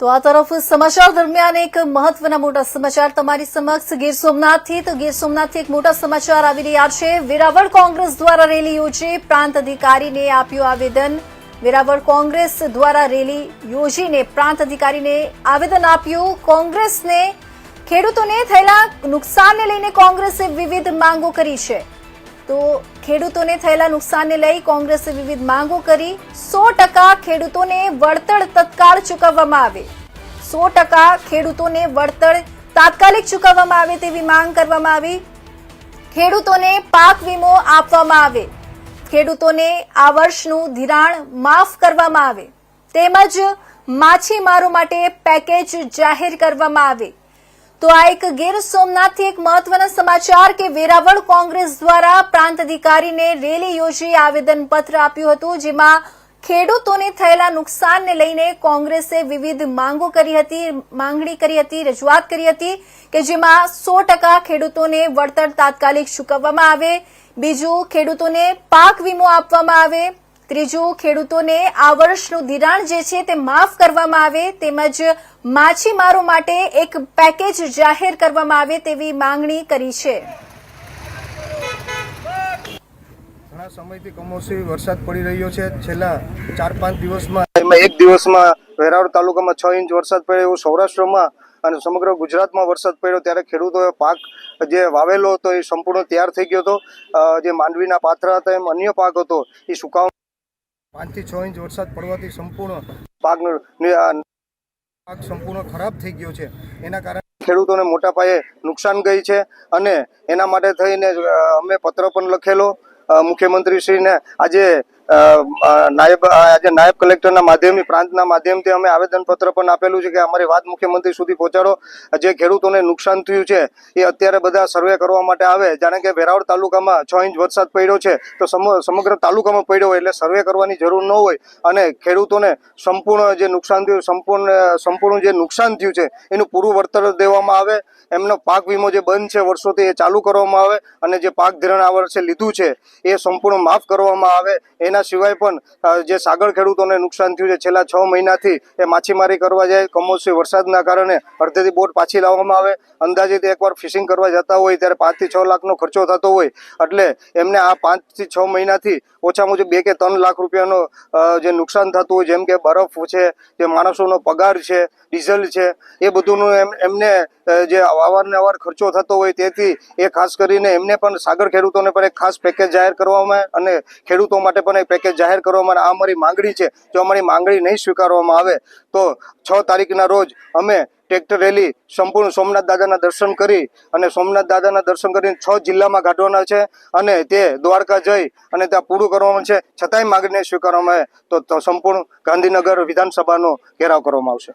તો આ તરફ સમાચાર દરમિયાન એક મહત્વના મોટા સમાચાર તમારી સમક્ષ ગીર સોમનાથથી. તો ગીર સોમનાથથી એક મોટા સમાચાર આવી રહ્યા છે. વેરાવળ કોંગ્રેસ દ્વારા રેલી યોજી પ્રાંત અધિકારીને આપ્યું આવેદન. વેરાવળ કોંગ્રેસ દ્વારા રેલી યોજીને પ્રાંત અધિકારીને આવેદન આપ્યું. કોંગ્રેસને ખેડૂતોને થયેલા નુકસાનને લઈને કોંગ્રેસે વિવિધ માંગો કરી છે. તો ખેડૂતોને થયેલા નુકસાનને લઈ કોંગ્રેસે વિવિધ માંગો કરી સો ટકા ખેડૂતોને વળતર તત્કાળ ચૂકવવામાં આવે. સો ટકા ખેડૂતોને વળતર તાત્કાલિક ચૂકવવામાં આવે તેવી માંગ કરવામાં આવી. ખેડૂતોને પાક વીમો આપવામાં આવે. ખેડૂતોને આ વર્ષનું ધિરાણ માફ કરવામાં આવે. તેમજ માછીમારો માટે પેકેજ જાહેર કરવામાં આવે. તો આ એક ગીર સોમનાથથી એક મહત્વના સમાચાર કે વેરાવળ કોંગ્રેસ દ્વારા પ્રાંત અધિકારીને રેલી યોજી આવેદનપત્ર આપ્યું હતું, જેમાં ખેડૂતોને થયેલા નુકસાનને લઈને કોંગ્રેસે વિવિધ માંગો કરી હતી, માંગણી કરી હતી, રજૂઆત કરી હતી કે જેમાં સો ખેડૂતોને વળતર તાત્કાલિક ચૂકવવામાં આવે, બીજું ખેડૂતોને પાક વીમો આપવામાં આવે ત્રીજું ખેડૂતોને આ વર્ષનું ધિરાણ જે છે તે માફ કરવામાં આવે તેમજ માછીમારો માટે એક પેકેજ જાહેર કરવામાં આવે તેવી માંગણી કરી છે. ઘણા સમયથી કમોસમી વરસાદ પડી રહ્યો છે. છેલ્લા ચાર પાંચ દિવસમાં એમાં એક દિવસમાં વેરાવળ તાલુકામાં છ ઇંચ વરસાદ પડ્યો એવું સૌરાષ્ટ્રમાં અને સમગ્ર ગુજરાતમાં વરસાદ પડ્યો ત્યારે ખેડૂતોએ પાક જે વાવેલો હતો એ સંપૂર્ણ તૈયાર થઈ ગયો હતો. જે માંડવીના પાથરા હતા એમ અન્ય પાક હતો એ સુકાવ પાંચથી છ ઇંચ વરસાદ પડવાથી સંપૂર્ણ પાકનું પાક સંપૂર્ણ ખરાબ થઈ ગયો છે. એના કારણે ખેડૂતોને મોટા પાયે નુકસાન ગઈ છે અને એના માટે થઈને અમે પત્ર પણ લખેલો. મુખ્યમંત્રીશ્રીને આજે નાયબ આજે નાયબ કલેક્ટરના માધ્યમથી, પ્રાંતના માધ્યમથી અમે આવેદનપત્ર પણ આપેલું છે કે અમારી વાત મુખ્યમંત્રી સુધી પહોંચાડો. જે ખેડૂતોને નુકસાન થયું છે, એ અત્યારે બધા સર્વે કરવા માટે આવે. જાણે કે વેરાવળ તાલુકામાં છ ઇંચ વરસાદ પડ્યો છે, તો સમ- સમગ્ર તાલુકામાં પડ્યો હોય એટલે સર્વે કરવાની જરૂર ન હોય અને ખેડૂતોને સંપૂર્ણ જે નુકસાન થયું, સંપૂર્ણ સંપૂર્ણ જે નુકસાન થયું છે, એનું પૂરું વળતર દેવામાં આવે. એમનો પાક વીમો જે બંધ છે, વર્ષોથી એ ચાલુ કરવામાં આવે અને જે પાક ધિરાણ આ વર્ષે લીધું છે, એ સંપૂર્ણ માફ કરવામાં આવે. એના સિવાય પણ જે સાગર ખેડૂતોને નુકસાન થયું છે, છેલ્લા છ મહિનાથી એ માછીમારી કરવા જાય, કમોસમી વરસાદના કારણે અડધેથી બોટ પાછી લાવવામાં આવે. અંદાજિત એકવાર ફિશિંગ કરવા જતા હોય, ત્યારે પાંચથી છ લાખનો ખર્ચો થતો હોય. એટલે એમને આ પાંચથી છ મહિનાથી ઓછામાં ઓછું બે કે ત્રણ લાખ રૂપિયાનો જે નુકસાન થતું હોય, જેમ કે બરફ છે, જે માણસોનો પગાર છે, ડીઝલ છે, એ બધુંનું એમ, એમને જે અવારનવાર ખર્ચો થતો હોય તેથી એ ખાસ કરીને એમને પણ સાગર ખેડૂતોને પણ એક ખાસ પેકેજ જાહેર કરવામાં અને ખેડૂતો માટે પણ એક પેકેજ જાહેર કરવામાં આ અમારી માંગણી છે. જો અમારી માંગણી નહીં સ્વીકારવામાં આવે, તો છ તારીખના રોજ અમે ટ્રેક્ટર રેલી સંપૂર્ણ સોમનાથ દાદાના દર્શન કરી અને સોમનાથ દાદાના દર્શન કરીને છ જિલ્લામાં કાઢવાના છે અને તે દ્વારકા જઈ અને ત્યાં પૂરું કરવામાં છે. છતાંય માંગણી નહીં સ્વીકારવામાં આવે, તો સંપૂર્ણ ગાંધીનગર વિધાનસભાનો ઘેરાવ કરવામાં આવશે.